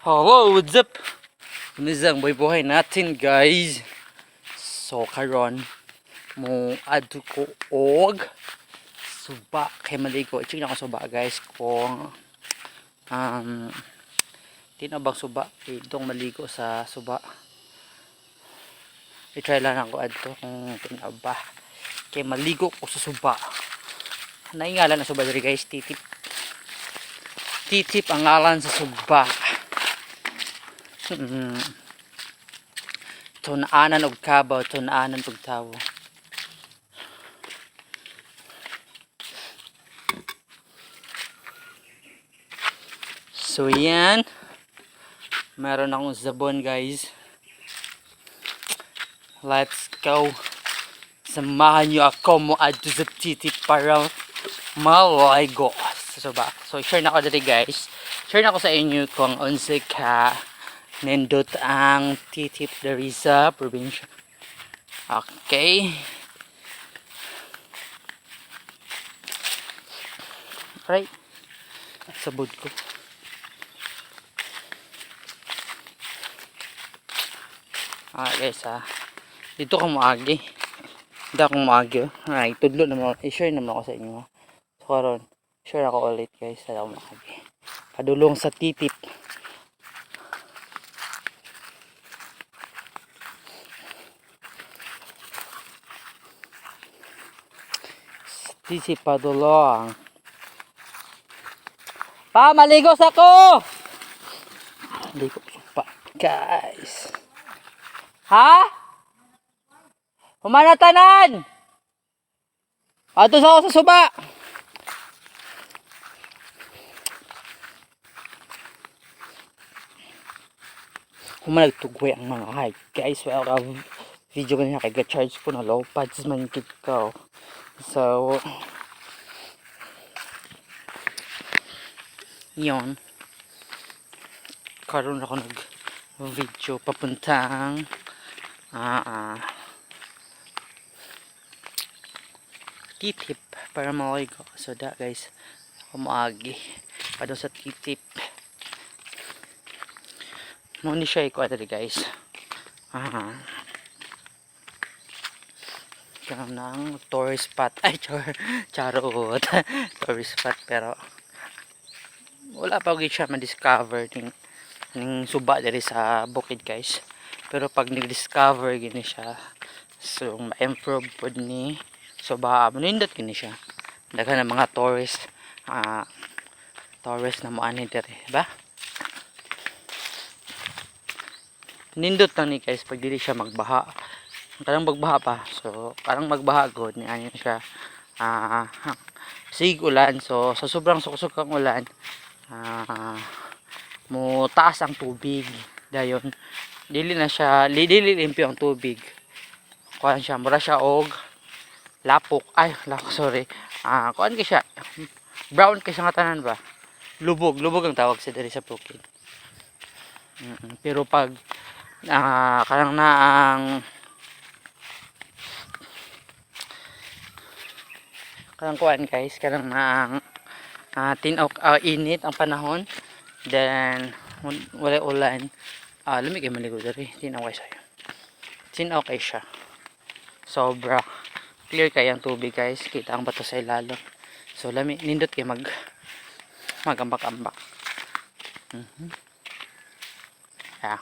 Hello, what's up? Nizang boy buhay natin guys. So karon mo adto ko og suba kay maligo. Check na ko suba guys kung um tinabang suba itong maligo sa suba. I-try lang ako adto kung tinaba. Kay maligo ko sa suba. Naingalan na suba diri guys, titip. Titip ang ngalan sa suba. Mm. Tunaanan og kabaw, tunaanan og tawo. So yan. Meron akong zabon guys. Let's go. Samahan niyo ako mo adto sa titi para maligo. So ba? So share na ako dito guys. Share na ako sa inyo kung unsa ka nindot ang titip diri sa probinsya. Okay. Right. Sabod ko. Ah, guys ah. Dito ka maagi. Hindi ako maagi. oh. Ay, tudlo naman. I-share naman ako sa inyo. ah. So, karon share ako ulit guys. Sa ako maagi. Padulong sa titip. Titip padulong. Pa, maligo sa ko! Maligo pa. Guys. Ha? Humanatanan! Ato sa ako sa suba! Humanagtugway ang mga hi guys. Uh, video kanina kay ga-charge ko na low pads man kit ko. So, yon karon ako nag video papuntang ah ah titip para ko so da guys umaagi pa sa titip mo ni siya dali guys. Ah karon ng tourist spot. Ay char charot. Tourist spot pero wala pa gid siya ma-discover ning ning suba diri sa bukid guys. Pero pag nag-discover gini siya so ma-improve pod ni suba. Manindot gini siya. Daghan ng mga tourist ah tourist na mo ani diri ba? Nindot lang ni guys pag dili siya magbaha karang magbaha pa. So karang magbaha god ni ani siya. Ah sig ulan. So sa sobrang suksok ang ulan ah mo taas ang tubig. Dayon dili na siya li- dili limpyo ang tubig. Kuan siya mura siya og lapok. Ay lapok sorry. Ah kuan kay siya. Brown kay siya tanan ba? Lubog lubog ang tawag sa diri sa bukid Mm, pero pag ah karang na ang karang kuan guys karang na ang ah, tinaw ah, init ang panahon. Then wal- wala ulan. Ah lamig ay maligo diri. Tinaw kay sayo. Tinaw kay siya. Sobra. Clear kay ang tubig guys. Kita ang bato sa ilalim so lami nindot kay mag magambak-ambak. Mhm. Yeah.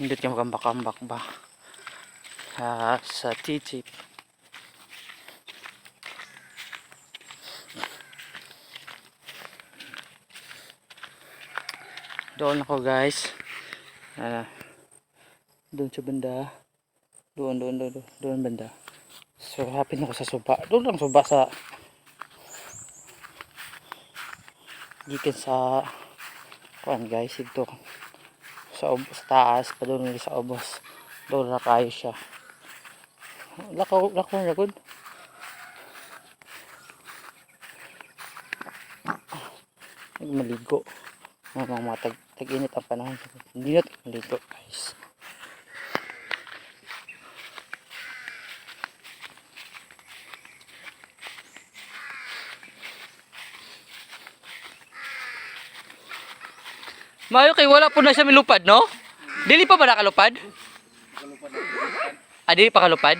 nindot kay magambak-ambak ba? Ah, sa titip doon ako guys. Ah doon sa banda. Doon doon doon doon, banda. So happy na ako sa suba doon lang suba sa gikan sa kuan guys ito sa, sa taas pa doon sa obos. Doon na kayo siya. Lakaw lakaw na good. Maligo mga mga tag, tag-init ang panahon hindi na maligo guys Mayo kay wala po na siya milupad, no? Dili pa ba nakalupad? Ah, dili pa kalupad?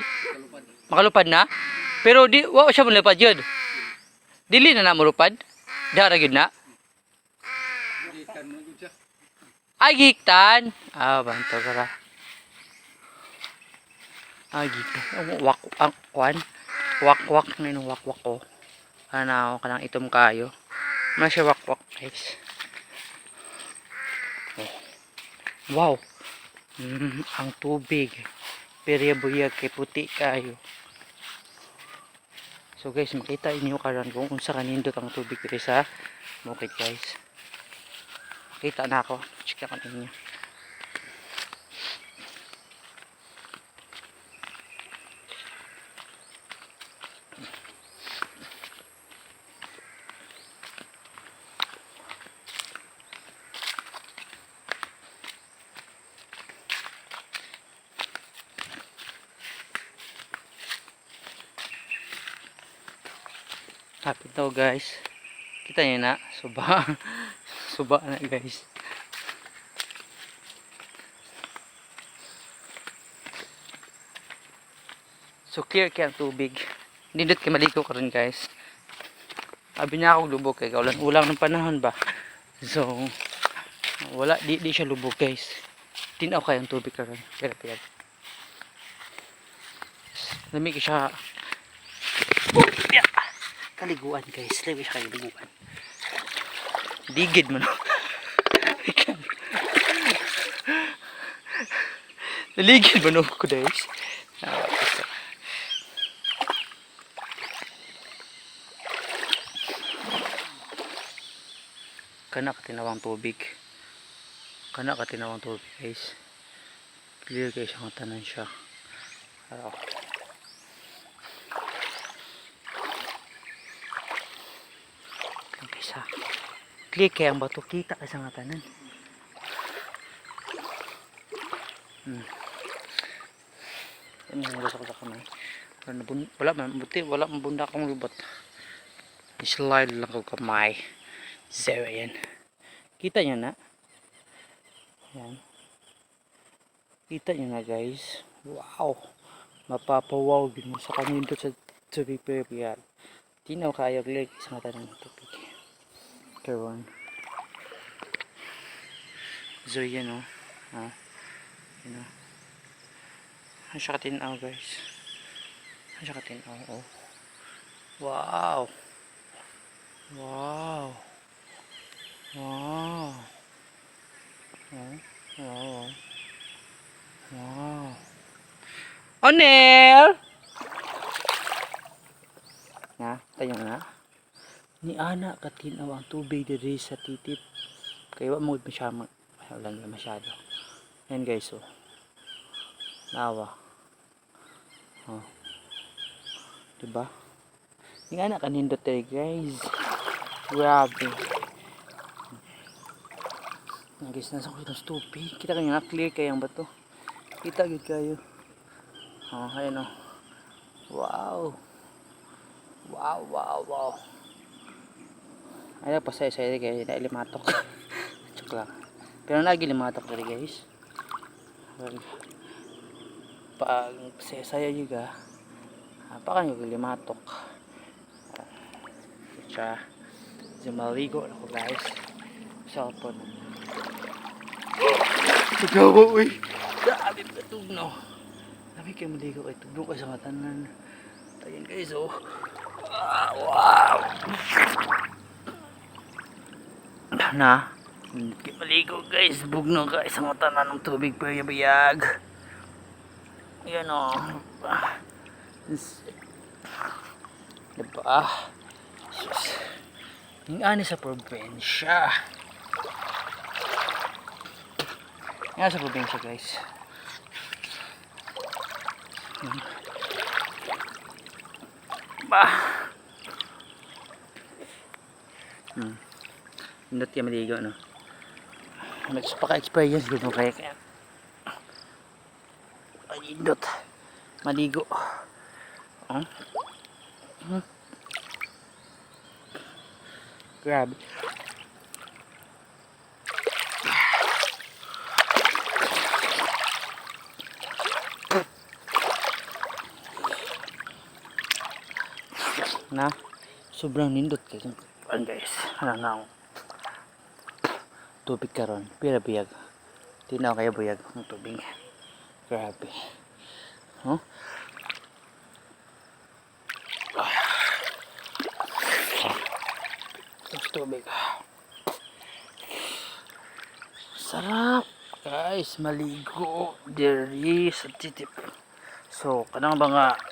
Makalupad na? Pero di, wa siya malupad yun. Dili na na malupad? Dara yun na? Ay, giktan. Ah, banto ka ra. Ah, Wak, ang. Wak, wak na yung wak, wak ko. Ano, kanang itom kayo. Ano wak, wak, guys. Oh. Wow. Mm, ang tubig. Perya buyag kay puti kayo. So guys, makita inyo karon kung unsa kanindot ang tubig diri sa guys. Kita na ako. Na ninyo. Guys. Kita niyo na. Suba. Suba na guys. So clear kaya ang tubig. Nindot kay maliko ka rin guys. Sabi niya ako lubog kay kaulan ulang ng panahon ba. So wala di di siya lubog guys. Tinaw kaya ang tubig ka rin. Pero pero. Lamig siya. Oh, yeah. Kaliguan guys. Lamig siya kaliguan. Digid mo no. Naligid mo no guys. Ah, kana ka tinawang tubig. Kana ka tinawang tubig guys. Clear guys ang tanan siya. Araw. Guys ha clear kaya ang bato. Kita ka sa nga tanan. Hmm. yan yung gusto ko sa kamay. Wala, man buti wala mabunda akong lubot slide lang ko kamay So, ayan. Kita nyo na. Ayan. Kita nyo na guys. Wow. Mapapawaw din mo sa kanino sa tubig period. Tinaw kayag leg sa mata ng tubig. Karon. So, yan o. Ha? Yan o. Ang siya katinaw guys. Ang siya katinaw. Oh. Wow. Wow. Wow. Wow. Wow. Wow. Na, tayo na. Ni ana katinaw ang tubig diri sa titip. Kaya wa mo masyado. Wala niya masyado. Yan guys, oh. Nawa. Oh. Diba? Ni ana kanindot diri guys. Grabe. Ang guys, nasa ko itong tubig. Kita kanyo na clear kayang bato. Kita gid kayo. Oh, ayan oh. Wow. Wow, wow, wow. Ay, pasay say kay na limatok. Joke lang. Pero lagi limatok dali guys. Well, pag saya juga. Apa kan yung limatok. Siya. Maligo ako guys. Cellphone. Sigaw uy. Grabe ka tugno. Sabi kayo maligo kay tugno ka sa matanan. Ayan guys oh. Ah, wow. Na. Kayo maligo guys. Bugno ka sa matanan ng tubig bayag. Ayan oh. Diba? Sus. Yung ani sa probinsya. Yan sa probinsya guys. Hmm. Ba. Hmm. Hindi kaya maligo no. Nagpaka-experience din mo kaya kaya. Ay, indot. Maligo. Oh. Hmm. Grabe. Na sobrang nindot kay ano guys. Ano na ang tubig karon. Pira biyag. Tinaw kayo buyag ang tubig. Grabe. Huh? Tapos tubig. Sarap guys. Maligo. Diri sa titip. So kanang mga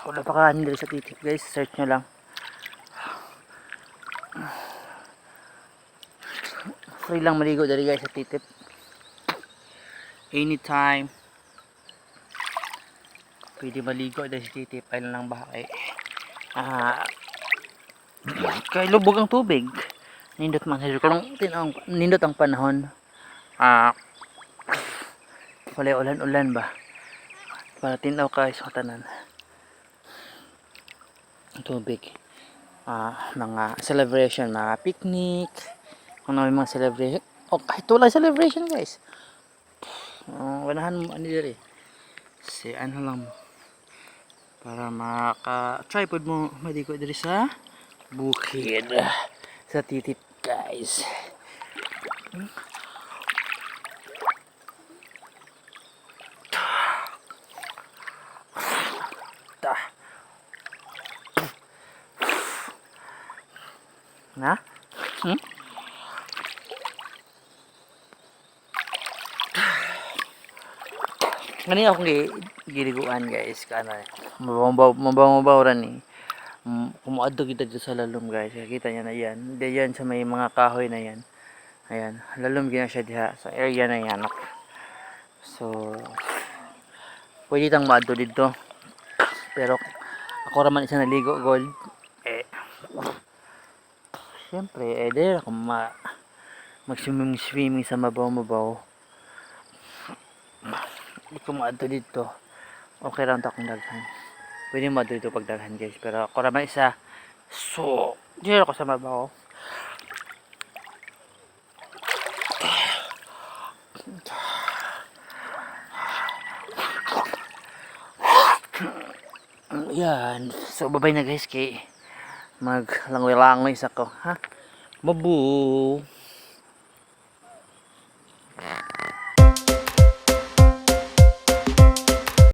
wala pa kanin diri sa titip guys. Search nyo lang. Free lang maligo diri guys sa titip anytime. Pwede maligo diri sa titip ay lang bahay ah. Kay lubog ang tubig. Nindot man sa kung tinang nindot ang panahon. Ah. Wala ulan-ulan ba? Para tinaw ka sa tanan tubig. Ah mga celebration mga picnic. Kung ano mga celebration. O kahit wala celebration guys. Uh, walahan mo ano diri si ano lang. Para maka tripod mo maligo diri sa bukid. Sa titip guys. Ta. Na? Hmm? Ngani akong gi giliguan guys. Kana mabaw mabaw mabaw ra ni. Kumuadto kita dito sa lalom guys. Kita niya na yan. Di yan sa may mga kahoy na yan. Ayan. Lalom gina siya diha sa area na yan so pwede tang maadto dito. Pero ako raman isa naligo gold syempre eh dahil ako ma mag swimming swimming sa mabaw mabaw hindi ko maadto dito. Okay lang akong daghan pwede maadto dito pag daghan guys pero ako raman isa. So di ako sa mabaw. Yan. So babay na guys kay mag langoy-langoy sa ko ha? Mabu